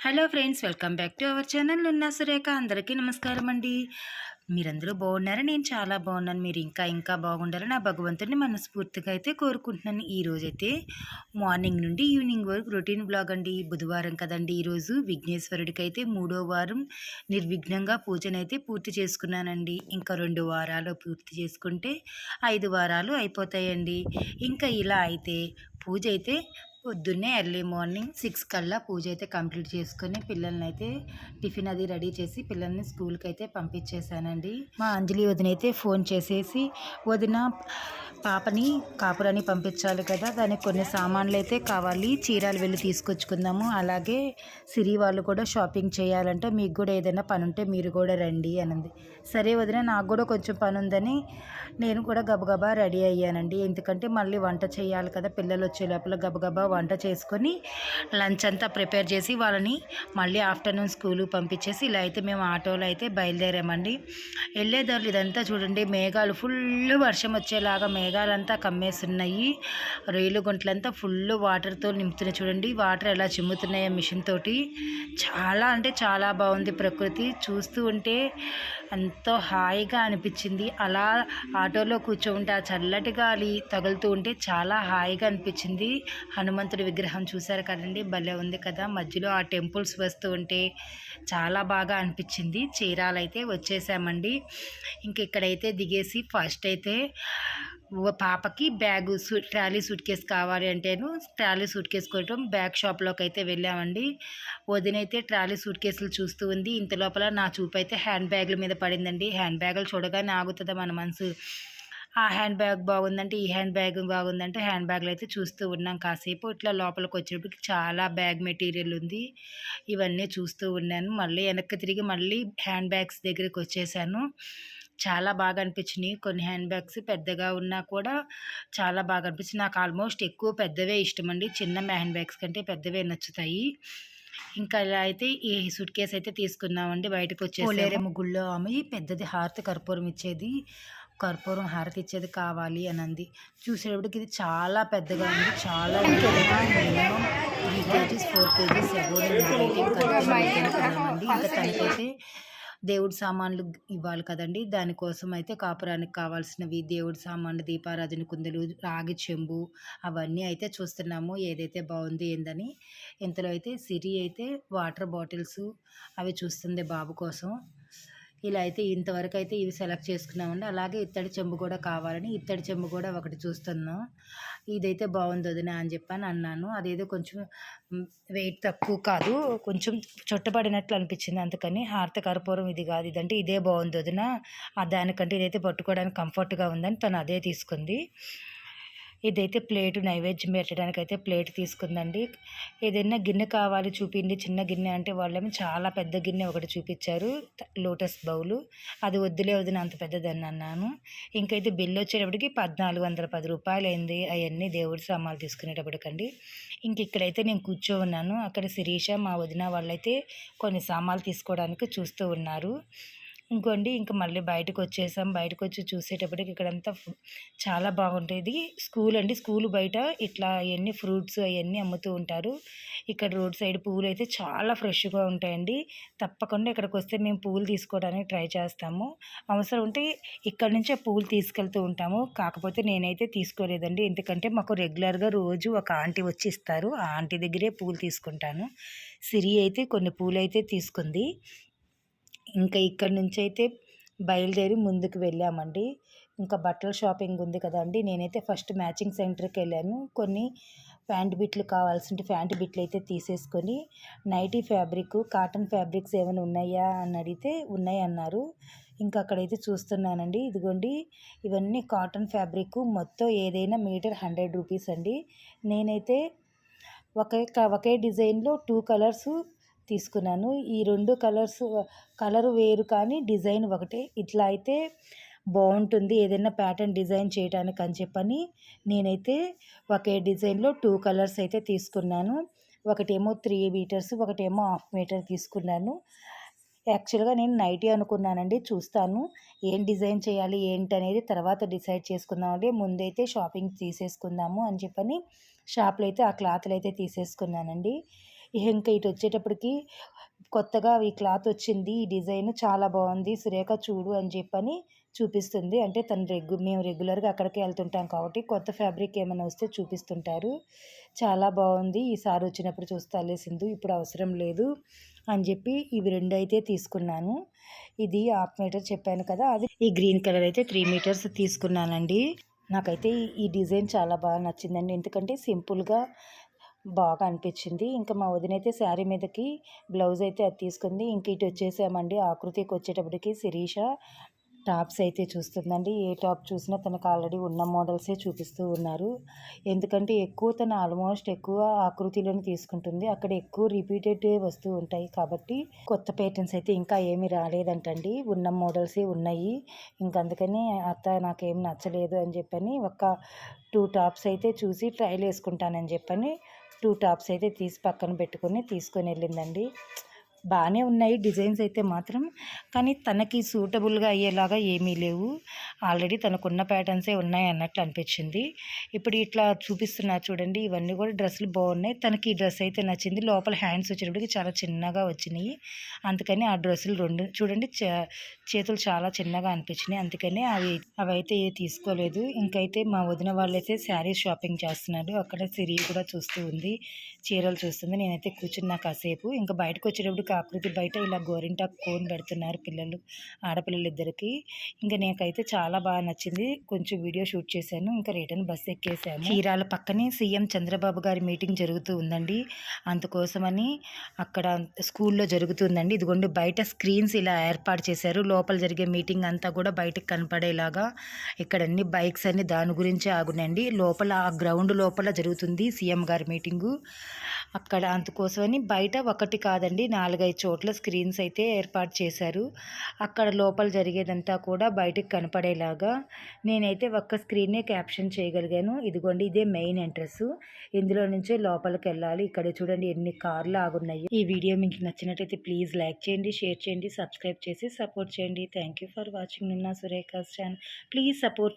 Hello friends welcome back to our channel ఉన్న సురేఖ. అందరికీ నమస్కారం అండి. మీరందరూ బాగున్నారా? నేను చాలా బాగున్నాను. మీరు ఇంకా ఇంకా బాగుండాలని నా భగవంతుడిని మనస్ఫూర్తిగా అయితే కోరుకుంటున్నాను. ఈ రోజైతే మార్నింగ్ నుండి ఈవినింగ్ వరకు రొటీన్ బ్లాగ్ అండి. బుధవారం కదండి ఈరోజు. విఘ్నేశ్వరుడికి అయితే మూడో వారం నిర్విఘ్నంగా పూజనైతే పూర్తి చేసుకున్నానండి. ఇంకా రెండు వారాలు పూర్తి చేసుకుంటే ఐదు వారాలు అయిపోతాయండి. ఇంకా ఇలా అయితే పూజ అయితే పొద్దున్నే ఎర్లీ మార్నింగ్ సిక్స్ కల్లా పూజ అయితే కంప్లీట్ చేసుకొని పిల్లల్ని అయితే టిఫిన్ అది రెడీ చేసి పిల్లల్ని స్కూల్కి అయితే పంపించేశానండి. మా అంజలి వదిన అయితే ఫోన్ చేసేసి వదిన పాపని కాపురాన్ని పంపించాలి కదా దానికి కొన్ని సామాన్లు అయితే కావాలి చీరాలు వెళ్ళి తీసుకొచ్చుకుందాము అలాగే సిరి వాళ్ళు కూడా షాపింగ్ చేయాలంటే మీకు కూడా ఏదైనా పని ఉంటే మీరు కూడా రండి అనంది. సరే వదిన నాకు కూడా కొంచెం పని ఉందని నేను కూడా గబగబా రెడీ అయ్యానండి ఎందుకంటే మళ్ళీ వంట చేయాలి కదా పిల్లలు వచ్చే లోపల గబగబా వంట చేసుకొని లంచ్ అంతా ప్రిపేర్ చేసి వాళ్ళని మళ్ళీ ఆఫ్టర్నూన్ స్కూల్ పంపించేసి ఇలా అయితే మేము ఆటోలో అయితే బయలుదేరామండి. వెళ్ళేదారులు ఇదంతా చూడండి మేఘాలు ఫుల్ వర్షం వచ్చేలాగా మేఘాలంతా కమ్మేస్తున్నాయి. రైలు గుంటలంతా ఫుల్ వాటర్తో నింపుతున్నాయి చూడండి వాటర్ ఎలా చిమ్ముతున్నాయో మిషన్ తోటి. చాలా అంటే చాలా బాగుంది ప్రకృతి. చూస్తూ ఉంటే ఎంతో హాయిగా అనిపించింది. అలా ఆటోలో కూర్చోంటే ఆ చల్లటి గాలి తగులుతూ ఉంటే చాలా హాయిగా అనిపించింది. హనుమంతుడి విగ్రహం చూశారు కదండి భలే ఉంది కదా. మధ్యలో ఆ టెంపుల్స్ వస్తూ ఉంటే చాలా బాగా అనిపించింది. చీరాలైతే వచ్చేసామండి. ఇంక ఇక్కడైతే దిగేసి ఫస్ట్ అయితే పాపకి bag suit trolley suitcase కావాలి అంటేను ట్రాలీ సూట్ కేస్ కొట్టడం బ్యాగ్ షాప్లోకి అయితే వెళ్ళామండి. వదినైతే ట్రాలీ సూట్ కేసులు చూస్తూ ఉంది. ఇంత లోపల నా చూపు అయితే హ్యాండ్ బ్యాగుల మీద పడిందండి. హ్యాండ్ బ్యాగులు చూడగానే ఆగుతుందా మన మనసు. ఆ హ్యాండ్ బ్యాగ్ బాగుందంటే ఈ హ్యాండ్ బ్యాగ్ బాగుందంటే హ్యాండ్ బ్యాగ్లు అయితే చూస్తూ ఉన్నాం. కాసేపు ఇట్లా లోపలికి వచ్చేటప్పటికి చాలా బ్యాగ్ మెటీరియల్ ఉంది. ఇవన్నీ చూస్తూ ఉన్నాను. మళ్ళీ వెనక్కి తిరిగి మళ్ళీ హ్యాండ్ బ్యాగ్స్ దగ్గరికి వచ్చేసాను. చాలా బాగా అనిపించినాయి. కొన్ని హ్యాండ్ బ్యాగ్స్ పెద్దగా ఉన్నా కూడా చాలా బాగా అనిపించింది నాకు ఆల్మోస్ట్ ఎక్కువ పెద్దవే ఇష్టం అండి చిన్న హ్యాండ్ బ్యాగ్స్ కంటే పెద్దవే నచ్చుతాయి. ఇంకా ఇలా అయితే ఈ సూట్ కేస్ అయితే తీసుకున్నామండి బయటకు వచ్చేసి ముగ్గుల్లో ఆమె పెద్దది హారతి కర్పూరం ఇచ్చేది. కర్పూరం హారతి ఇచ్చేది కావాలి అని అంది చూసేటప్పటికి ఇది చాలా పెద్దగా ఉంది. చాలా minimum three kgs four kgs అండి ఇంకా తనకైతే దేవుడి సామాన్లు ఇవ్వాలి కదండి. దానికోసం అయితే కాపురానికి కావాల్సినవి దేవుడి సామాన్లు దీపారాధన కుందలు రాగి చెంబు అవన్నీ అయితే చూస్తున్నాము. ఏదైతే బాగుంది ఏందని. ఇంతలో అయితే సిరి అయితే వాటర్ బాటిల్స్ అవి చూస్తుంది బాబు కోసం. ఇలా అయితే ఇంతవరకు అయితే ఇవి సెలెక్ట్ చేసుకున్నామండి. అలాగే ఇత్తడి చెంబు కూడా కావాలని ఇత్తడి చెంబు కూడా ఒకటి చూస్తున్నాం. ఇదైతే బాగుంది వదిన అని చెప్పని అన్నాను. అదేదో కొంచెం వెయిట్ తక్కువ కాదు కొంచెం చుట్టబడినట్లు అనిపించింది అందుకని హారత కర్పూరం ఇది కాదు ఇదంటే ఇదే బాగుంది వదిన. దానికంటే ఇదైతే పట్టుకోవడానికి కంఫర్ట్గా ఉందని తను అదే తీసుకుంది. ఇదైతే ప్లేటు నైవేద్యం పెట్టడానికి అయితే ప్లేట్ తీసుకుందండి. ఏదైనా గిన్నె కావాలి చూపిండి చిన్న గిన్నె అంటే వాళ్ళేమో చాలా పెద్ద గిన్నె ఒకటి చూపించారు లోటస్ బౌలు. అది వద్దులే వదిన అంత పెద్దదని అన్నాను. ఇంకైతే బిల్లు వచ్చేటప్పటికి పద్నాలుగు వందల పది రూపాయలు అయింది అవన్నీ దేవుడి సామాన్లు తీసుకునేటప్పటికండి. ఇంక ఇక్కడైతే నేను కూర్చో ఉన్నాను. అక్కడ శిరీష మా వదిన వాళ్ళైతే కొన్ని సామాన్లు తీసుకోవడానికి చూస్తూ ఉన్నారు. ఇంకోండి ఇంకా మళ్ళీ బయటకు వచ్చేసాం బయటకు వచ్చి చూసేటప్పటికి ఇక్కడంతా చాలా బాగుంటుంది స్కూల్ అండి స్కూల్ బయట ఇట్లా అవన్నీ ఫ్రూట్స్ అవన్నీ అమ్ముతూ ఉంటారు. ఇక్కడ రోడ్ సైడ్ పువ్వులు అయితే చాలా ఫ్రెష్గా ఉంటాయండి. తప్పకుండా ఇక్కడికి వస్తే మేము పువ్వులు తీసుకోవడానికి ట్రై చేస్తాము. అవసరం ఉంటే ఇక్కడ నుంచే పువ్వులు తీసుకెళ్తూ ఉంటాము. కాకపోతే నేనైతే తీసుకోలేదండి. ఎందుకంటే మాకు రెగ్యులర్గా రోజు ఒక ఆంటీ వచ్చి ఇస్తారు. ఆ ఆంటీ దగ్గరే పూలు తీసుకుంటాను. సిరి అయితే కొన్ని పూలు అయితే తీసుకుంది. ఇంకా ఇక్కడ నుంచి అయితే బయలుదేరి ముందుకు వెళ్ళామండి. ఇంకా బట్టల షాపింగ్ ఉంది కదండి నేనైతే ఫస్ట్ మ్యాచింగ్ సెంటర్కి వెళ్ళాను. కొన్ని ప్యాంట్ బిట్లు కావాల్సిన ప్యాంట్ బిట్లు అయితే తీసేసుకొని నైటీ ఫ్యాబ్రిక్ కాటన్ ఫ్యాబ్రిక్స్ ఏమైనా ఉన్నాయా అని అడిగితే ఉన్నాయి అన్నారు ఇంకా అక్కడైతే చూస్తున్నానండి. ఇదిగోండి ఇవన్నీ కాటన్ ఫ్యాబ్రిక్ మొత్తం ఏదైనా మీటర్ హండ్రెడ్ రూపీస్ అండి. నేనైతే ఒకే ఒకే డిజైన్లో టూ కలర్స్ తీసుకున్నాను. ఈ రెండు కలర్స్ కలర్ వేరు కానీ డిజైన్ ఒకటే. ఇట్లా అయితే బాగుంటుంది ఏదైనా ప్యాటర్న్ డిజైన్ చేయడానికి అని చెప్పని నేనైతే ఒకే డిజైన్లో టూ కలర్స్ అయితే తీసుకున్నాను. ఒకటేమో త్రీ మీటర్స్ ఒకటేమో హాఫ్ మీటర్ తీసుకున్నాను. యాక్చువల్గా నేను నైటీ అనుకున్నానండి చూస్తాను ఏం డిజైన్ చేయాలి ఏంటి అనేది తర్వాత డిసైడ్ చేసుకుందామండి ముందైతే షాపింగ్ తీసేసుకుందాము అని చెప్పని షాప్లో అయితే ఆ క్లాత్లు అయితే తీసేసుకున్నానండి. ఇంకా ఇటు వచ్చేటప్పటికి కొత్తగా ఈ క్లాత్ వచ్చింది ఈ డిజైన్ చాలా బాగుంది సురేఖ చూడు అని చెప్పని చూపిస్తుంది. అంటే తను రెగ్యు మేము రెగ్యులర్గా అక్కడికి వెళ్తుంటాం కాబట్టి కొత్త ఫ్యాబ్రిక్ ఏమైనా వస్తే చూపిస్తుంటారు. చాలా బాగుంది. ఈసారి వచ్చినప్పుడు చూస్తాలే సింధు ఇప్పుడు అవసరం లేదు అని చెప్పి ఇవి రెండు అయితే తీసుకున్నాను. ఇది హాఫ్ మీటర్ చెప్పాను కదా అది ఈ గ్రీన్ కలర్ అయితే త్రీ మీటర్స్ తీసుకున్నానండి. నాకైతే ఈ డిజైన్ చాలా బాగా నచ్చిందండి. ఎందుకంటే సింపుల్గా బాగా అనిపించింది. ఇంకా మా వదిన అయితే శారీ మీదకి బ్లౌజ్ అయితే అది తీసుకుంది. ఇంక ఇటు వచ్చేసామండి. ఆకృతికి వచ్చేటప్పటికి శిరీష టాప్స్ అయితే చూస్తుందండి. ఏ టాప్ చూసినా తనకు ఆల్రెడీ ఉన్న మోడల్సే చూపిస్తూ ఉన్నారు. ఎందుకంటే ఎక్కువ తను ఆల్మోస్ట్ ఎక్కువ ఆకృతిలోనే తీసుకుంటుంది. అక్కడ ఎక్కువ రిపీటెడ్ వస్తూ ఉంటాయి కాబట్టి కొత్త ప్యాటర్న్స్ అయితే ఇంకా ఏమీ రాలేదంటండి. ఉన్న మోడల్సే ఉన్నాయి. ఇంకా అందుకని అత్త నాకేం నచ్చలేదు అని చెప్పని ఒక టూ టాప్స్ అయితే చూసి ట్రైల్ వేసుకుంటానని చెప్పని టూ టాప్స్ అయితే తీసి పక్కన పెట్టుకొని తీసుకొని వెళ్ళిందండి. బాగానే ఉన్నాయి డిజైన్స్ అయితే మాత్రం. కానీ తనకి సూటబుల్గా అయ్యేలాగా ఏమీ లేవు. ఆల్రెడీ తనకున్న ప్యాటర్న్సే ఉన్నాయి అన్నట్లు అనిపించింది. ఇప్పుడు ఇట్లా చూపిస్తున్నా చూడండి ఇవన్నీ కూడా డ్రెస్సులు బాగున్నాయి. తనకి ఈ డ్రెస్ అయితే నచ్చింది. లోపల హ్యాండ్స్ వచ్చేటప్పటికి చాలా చిన్నగా వచ్చినాయి. అందుకని ఆ డ్రెస్సులు రెండు చూడండి చేతులు చాలా చిన్నగా అనిపించినాయి. అందుకని అవి అవి అయితే తీసుకోలేదు. ఇంకైతే మా వదిన వాళ్ళైతే శారీస్ షాపింగ్ చేస్తున్నారు అక్కడ సిరి కూడా చూస్తూ ఉంది. చీరలు చూస్తుంది. నేనైతే కూర్చున్నా కాసేపు. ఇంకా బయటకు వచ్చేటప్పుడు ఆకృతి బయట ఇలా గోరింటాకు కోన్ పెడుతున్నారు పిల్లలు ఆడపిల్లలు ఇద్దరికి. ఇంకా నాకైతే చాలా బాగా నచ్చింది. కొంచెం వీడియో షూట్ చేశాను. ఇంకా రిటర్న్ బస్ ఎక్కేసాను చీరాల పక్కనే సీఎం చంద్రబాబు గారి మీటింగ్ జరుగుతూ ఉందండి. అందుకోసమని అక్కడ స్కూల్లో జరుగుతుందండి. ఇదిగోండి బయట స్క్రీన్స్ ఇలా ఏర్పాటు చేశారు. లోపల జరిగే మీటింగ్ అంతా కూడా బయటకు కనపడేలాగా ఇక్కడ అన్ని బైక్స్ అన్ని దాని గురించే ఆగునండి. లోపల ఆ గ్రౌండ్ లోపల జరుగుతుంది సీఎం గారి మీటింగు. అక్కడ అందుకోసమని బయట ఒకటి కాదండి నాలుగైదు చోట్ల స్క్రీన్స్ అయితే ఏర్పాటు చేశారు. అక్కడ లోపల జరిగేదంతా కూడా బయటకు కనపడేలాగా నేనైతే ఒక్క స్క్రీన్నే క్యాప్షన్ చేయగలిగాను. ఇదిగోండి ఇదే మెయిన్ ఎంట్రన్స్ ఇందులో నుంచే లోపలికి వెళ్ళాలి. ఇక్కడ చూడండి ఎన్ని కార్లు ఆగున్నాయి. ఈ వీడియో మీకు నచ్చినట్టయితే ప్లీజ్ లైక్ చేయండి షేర్ చేయండి సబ్స్క్రైబ్ చేసి సపోర్ట్ చేయండి. Thank you for watching. నిన్న సురేఖాస్ ఛానల్. Please support